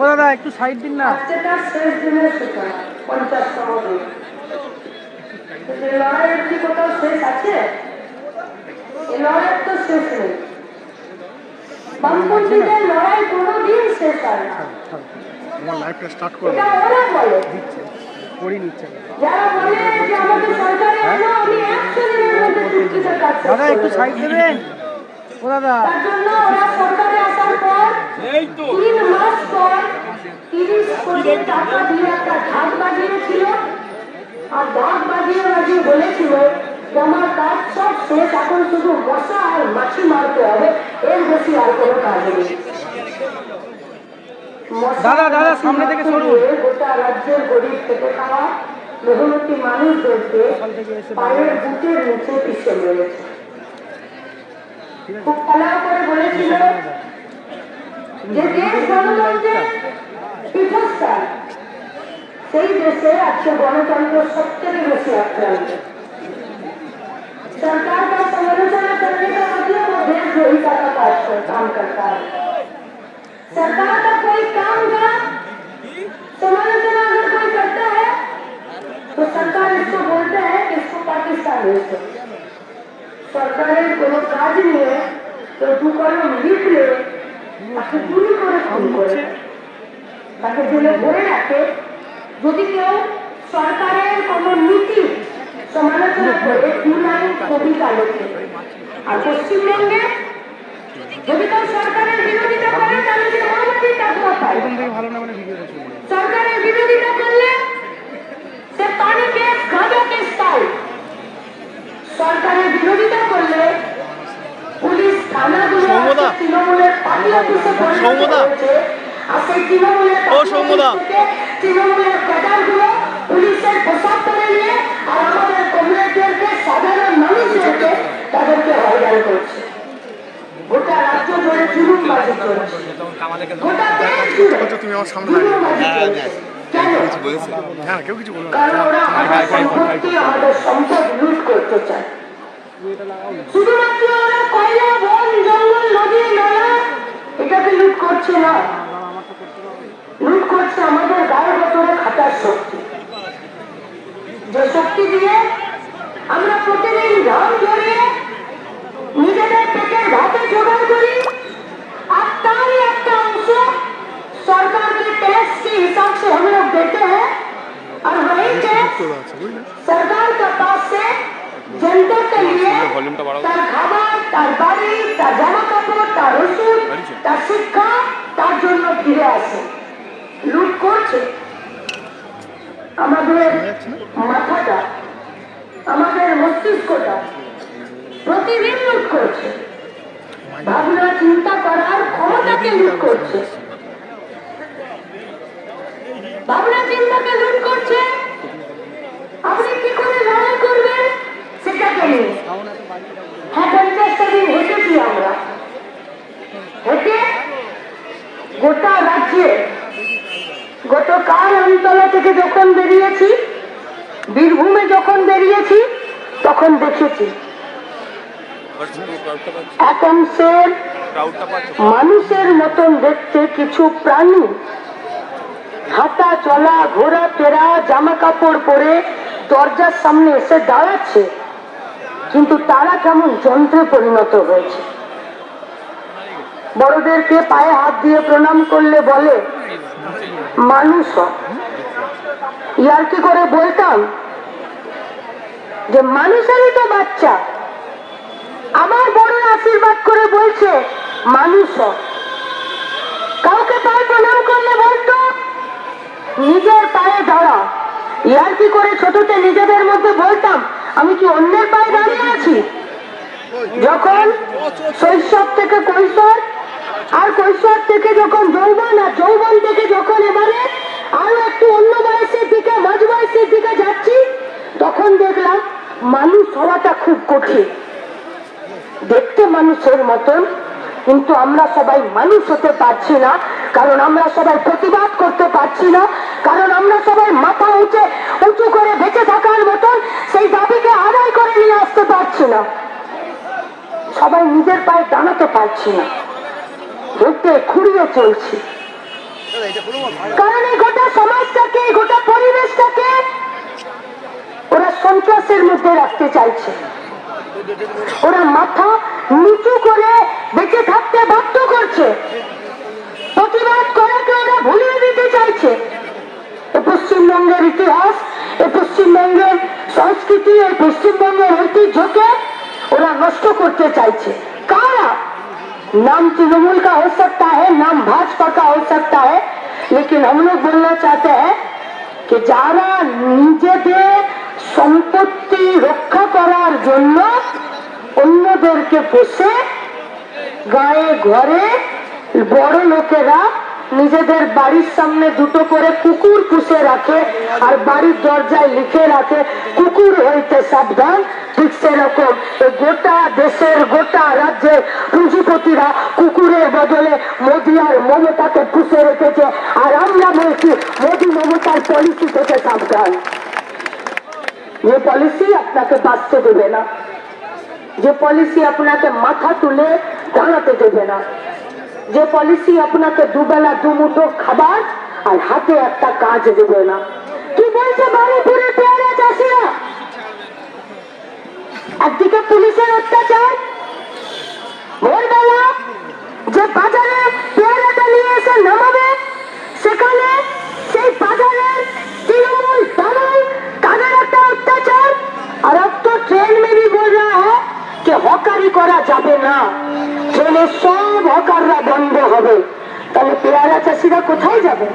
দাদা একটু সাইড দিন না। আজকে তার শেষ দিনের সূচনা পঞ্চাশতম দিন কিন্তু এই লড়াইয়ের কি কোথাও শেষ আছে? লড়াইয়ের তো শেষ নেই। বামপন্থীদের লড়াই কোনোদিন শেষ হয় না। আমার লাইফটা স্টার্ট করি। নিচ্ছে। যারা বলে যে আমাকে সরকারে আনো আমি একশো দিনের মধ্যে দুর্নীতির কাজ শেষ দাদা একটু সাইড দেবেন। ও দাদা। তার জন্য ওরা সরকারে আসার পর তিন মাস পর তিরিশ কোটি টাকা দিয়ে একটা ঢাক বাজিয়েছিল। আর ঢাক বাজিয়ে বাজিয়ে বলেছিল যে আমার কাজ সব শেষ এখন শুধু মশা আর মাছি মারতে হবে। এর বেশি আর কোনো কাজ নেই। দাদা, দাদা, সামনে থেকে। গিয়ে গোটা রাজ্যের গরিব খেটে খাওয়া মেহনতি মানুষদেরকে পায়ের বুকের নিচে পিছিয়ে খুব ভালো করে বলেছিল যে দেশ গণতন্ত্রের পীঠস্থান সেই দেশে আজকে গণতন্ত্র সব থেকে বেশি আক্রান্ত सरकार का समालोचना करने का मतलब वो देशद्रोहिता का कार्य काम करता है सरकार का कोई काम का समालोचना अगर कोई करता है तो सरकार इसको बोलते हैं कि इसको पाकिस्तान भेज दो সরকারের কোনো কাজ নিয়ে কেউ দু কলম লিখলে তাকে চুরি করে খুন করে তাকে জেলে ভরে রাখে যদি কেউ সরকারের কোনো নীতি সমালোচনা করে দু লাইন কবিতা লেখে আর পশ্চিমবঙ্গে যদি কেউ সরকারের বিরোধিতা করে, তাহলে সে অনুমতি টাকা পায় প্রথম থেকে ভালো না মানে ভিডিওটা শুনব সরকারের বিরোধিতা করলে সে পানি কেস গাঁজা কেস পায় সরকারের বিরোধিতা করলে পুলিশ থানাগুলো সৌম্যদা। আজকে তৃণমূলের পার্টি অফিসে পরিণত সৌম্যদা। হয়েছে। আর সেই তৃণমূলের ও ক্যাডারগুলো পুলিশের আচ্ছা, তুমি আমার সামনে চলছে হ্যাঁ কেউ কিছু বলবে শুধুমাত্র এটাকে লুট করছে না লুট করছে আমাদের গায়ের ভেতরে খাটার শক্তি যে শক্তি দিয়ে আমরা প্রতিদিন ঘাম ঝরিয়ে নিজেদের পেটের ভাতে জোগাড় করি আর তারই একটা অংশ सरकार के टैक्स के हिसाब से हम लोग देते हैं और वही टैक्स আছে বুঝলে सरकार के पास से जनता के लिए তার খাবার তার বাড়ি তার জামা কাপড় তার ওষুধ তার শিক্ষা তার জন্য ফিরে আসে। লুট করছে। আমাদের মাথাটা আমাদের মস্তিষ্কটা প্রতিদিন লুট করছে। ভাবনা চিন্তা করার ক্ষমতাকে লুট করছে। ভাবনা চিন্তাকে লুট করছে। আপনি কি করে লড়াই করবেন? সেটাকে নিয়ে। হ্যাঁ পঞ্চাশটা দিন হেঁটেছি আমরা হেঁটে গোটা রাজ্যে গতকাল আমতলা থেকে যখন বেরিয়েছি, বীরভূমে যখন বেরিয়েছি, তখন দেখেছি। মানুষের মতন দেখতে কিছু প্রাণী। হাঁটা, চলা, ঘোরা, ফেরা, জামা কাপড় পরে দরজার সামনে এসে দাঁড়াচ্ছে, কিন্তু তারা কেমন যন্ত্রে পরিণত হয়েছে। বড়দেরকে পায়ে হাত দিয়ে প্রণাম করলে বলে, মানুষ। ইয়ার কি করে বলতাম? যে মানুষেরই তো বাচ্চা। আমার বড় আশীর্বাদ করে বলছে, মানুষ কাউকে পায়ে প্রণাম করলে বলতো, নিজের পায়ে দাঁড়া। ইয়ার কি করে ছোটতে নিজেদের মধ্যে বলতাম, আমি কি অন্যের পায়ে দাঁড়িয়ে আছি? যখন শৈশব থেকে কৈশোর আর কৈশোর থেকে যখন যৌবন আর যৌবন থেকে যখন এবারে আরও একটু অন্য বয়সের দিকে, মাঝ বয়সের দিকে যাচ্ছি, তখন দেখলাম মানুষ হওয়াটা খুব কঠিন। দেখতে মানুষের মতন, কিন্তু আমরা সবাই মানুষ হতে পারছি না, কারণ আমরা সবাই প্রতিবাদ করতে পারছি না, কারণ আমরা সবাই মাথা উঁচে, উঁচু করে বেঁচে থাকার মতন সেই দাবিকে আদায় করে নিয়ে আসতে পারছি না। সবাই নিজের পায়ে দাঁড়াতে পারছি না। হেঁটে খুঁড়িয়ে চলছি। কারণ গোটা সমাজটাকে গোটা পরিবেশটাকে ওরা সন্ত্রাসের মধ্যে রাখতে চাইছে। ওরা মাথা নিচু করে বেঁচে থাকতে বাধ্য করছে। প্রতিবাদ করাকে ওরা ভুলিয়ে দিতে চাইছে। এ পশ্চিমবঙ্গের ইতিহাস, এ পশ্চিমবঙ্গের সংস্কৃতি এই পশ্চিমবঙ্গের ঐতিহ্যকে ওরা নষ্ট করতে চাইছে। नाम तृणमूल का हो सकता है नाम भाजपा का हो सकता है लेकिन हम लोग बोलना चाहते हैं कि যারা নিজেদের সম্পত্তি রক্ষা করার জন্য অন্যদেরকে পোষে গায়ে ঘরে বড় লোকেরা নিজেদের বাড়ির সামনে দুটো করে কুকুর পুষে রাখে আর বাড়ির দরজায় লিখে রাখে, কুকুর হইতে সাবধান। ঠিক সেরকম গোটা দেশের, গোটা রাজ্যের পুঁজিপতিরা কুকুরের বদলে আর মমতাকে পুষে রেখেছে। আর আমরা বলছি, মোদি, মমতার পলিসি থেকে সাবধান। যে পলিসি আপনাকে বাঁচতে দেবে না। যে পলিসি আপনাকে মাথা তুলে দাঁড়াতে দেবে না। যে পলিসি আপনাকে দুবেলা দু মুঠো খাবার আর হাতে একটা কাজ দেবে না। কি বলছে বারুপুরে পেয়ারা চাষিরা? একদিকে পুলিশের অত্যাচার, ভোরবেলা চাষিরা কোথায় যাবে?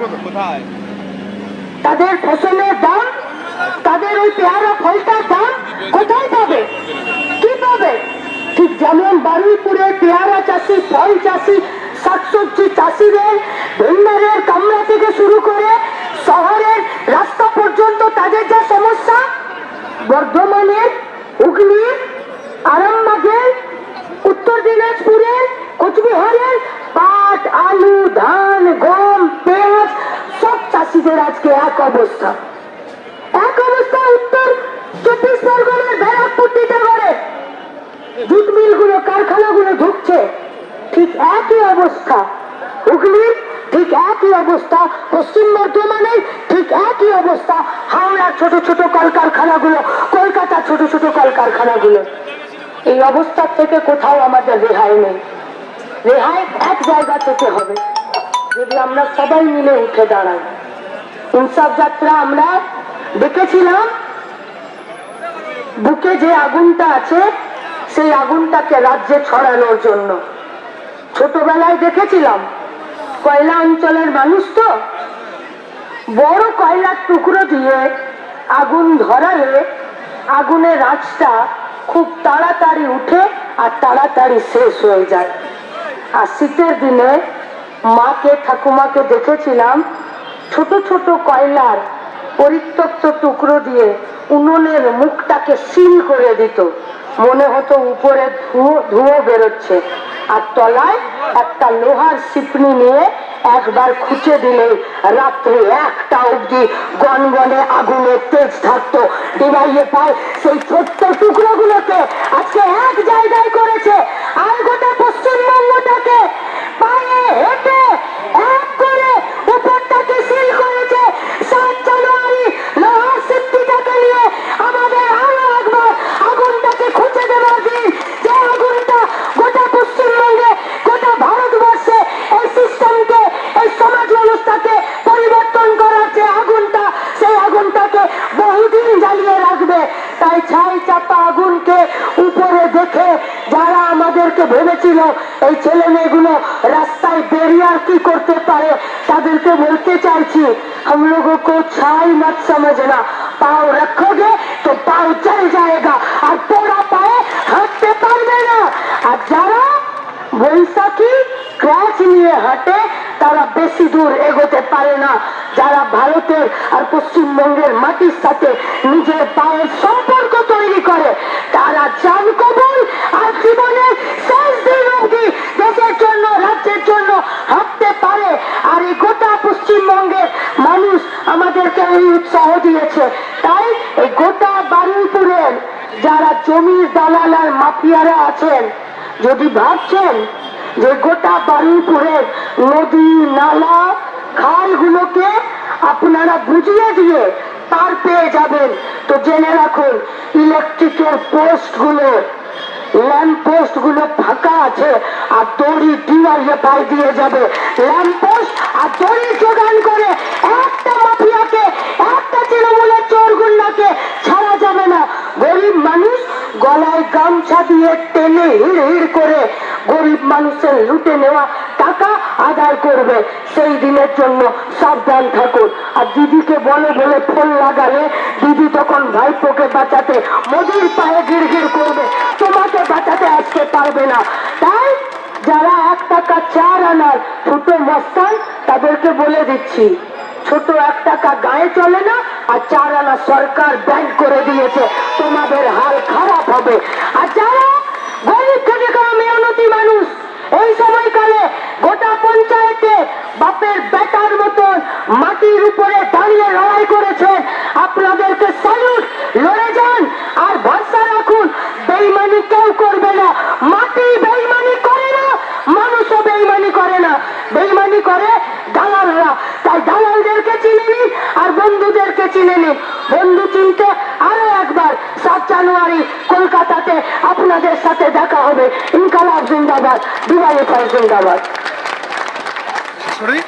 তাদের ফসলের দাম তাদের ওই পেয়ারা ফলটার দাম কোথায় পাবে? কি পাবে? ঠিক যেমন বারুইপুরে পেয়ারা চাষি ফল চাষি শাকসবজি চাষিদের ভেন্ডারের কামরা থেকে শুরু করে শহরের রাস্তা পর্যন্ত তাদের যা সমস্যা বর্ধমানের হুগলির আরামবাগের উত্তর দিনাজপুরের কোচবিহারের পাট আলু ধান গম চাষিদের আজকে এক অবস্থা। এক অবস্থা উত্তর চব্বিশ পরগনার ব্যারাকপুর টিটাগড়ে জুট মিলগুলো, কারখানাগুলো ঢুকছে। ঠিক একই অবস্থা। হুগলির ঠিক একই অবস্থা। পশ্চিম বর্ধমানের ঠিক একই অবস্থা। হাওড়ার ছোট ছোট কলকারখানাগুলো, কলকাতা ছোট ছোট কলকারখানাগুলো। এই অবস্থা থেকে কোথাও আমাদের রেহাই নেই। রেহাই এক জায়গা থেকে হবে। যদি আমরা সবাই মিলে উঠে দাঁড়াই। ইনসাফ যাত্রা আমরা দেখেছিলাম বুকে যে আগুনটা আছে সেই আগুনটাকে রাজ্যে ছড়ানোর জন্য ছোটবেলায় দেখেছিলাম কয়লা অঞ্চলের মানুষ তো বড় কয়লার টুকরো দিয়ে আগুন ধরালে আগুনের রাজটা খুব তাড়াতাড়ি উঠে আর তাড়াতাড়ি শেষ হয়ে যায় আর শীতের দিনে মাকে ঠাকুমাকে দেখেছিলাম ছোট ছোট কয়লার পরিত্যক্ত টুকরো দিয়ে উনুনের মুখটাকে সিল করে দিত। মনে হতো উপরে ধুয়ো ধুয়ো বেরোচ্ছে। আর তলায় একটা লোহার সিপনি নিয়ে একবার খুঁচে দিলে রাত্রে একটা অবধি গনগনে আগুনের তেজ থাকতো ডিবাইয়ে পায় সেই ছোট্ট টুকরোগুলোকে আজকে এক জায়গায় করেছে। আর গোটা পশ্চিমবঙ্গটাকে পায়ে হেঁটে এক ভেবেছিল এই ছেলে মেয়েগুলো রাস্তায় বেরিয়ে আর কি করতে পারে তাদেরকে বলতে চাইছি हम लोगों को छाई मत समझना पाव रखोगे तो पाव चल जाएगा আর পোড়া পায়ে হাঁটতে পারবে না আর যারা বৈশাখী ক্র্যাচ নিয়ে হাঁটে তারা বেশি দূর এগোতে পারে না যারা ভারতের আর পশ্চিমবঙ্গের মাটির সাথে নিজের পায়ের সম্পর্ক আছেন, যদি ভাবছেন যে গোটা বারুইপুরের নদী, নালা, খালগুলোকে আপনারা বুঝিয়ে দিয়ে তার পেয়ে যাবেন, তো জেনে রাখুন ইলেকট্রিকের ফাঁকা আছে আর দড়ি ডিওয়াইফাই দিয়ে যাবে। ল্যাম্প পোস্ট আর দড়ি যোগান করে একটা মাফিয়াকে, একটা তৃণমূলের চোর গুন্ডাকে ছাড়া যাবে না। গরিব মানুষ গলায় গামছা দিয়ে টেনে হিড় হিড় করে গরিব মানুষের লুটে নেওয়া টাকা আদায় করবে। সেই দিনের জন্য সাবধান থাকুন। আর দিদিকে বলে বলে ফোন লাগালে দিদি তখন ভাইপোকে বাঁচাতে মোদির পায়ে গির গির করবে। তোমাকে বাঁচাতে আসতে পারবে না। তাই যারা এক টাকা চার আনার ছোট মস্তান তাদেরকে বলে দিচ্ছি। ছোট এক টাকা গায়ে চলে না, আর চার আনা সরকার ব্যাংক করে দিয়েছে। তোমাদের হাল খারাপ হবে। আর যারা গরিব খেটে খাওয়া মেহনতি মানুষ, এই সময়কালে গোটা পঞ্চায়েতে বাপের বেটার মতন মাটির উপরে দাঁড়িয়ে লড়াই করেছেন। আপনাদেরকে স্যালুট লড়ে যান, আর ভরসা রাখুন। বেইমানি কেউ করবে না মাটি বেইমানি করে না মানুষও বেইমানি করে না বেইমানি করে দালালরা তাই দালালদেরকে চিনে নিন আর বন্ধুদেরকে চিনে নিন বন্ধু চিনতে আরও একবার সাত জানুয়ারি কলকাতাতে আপনাদের সাথে দেখা হবে। ইনকালাব জিন্দাবাদ দিওয়ালি জিন্দাবাদ। সরি?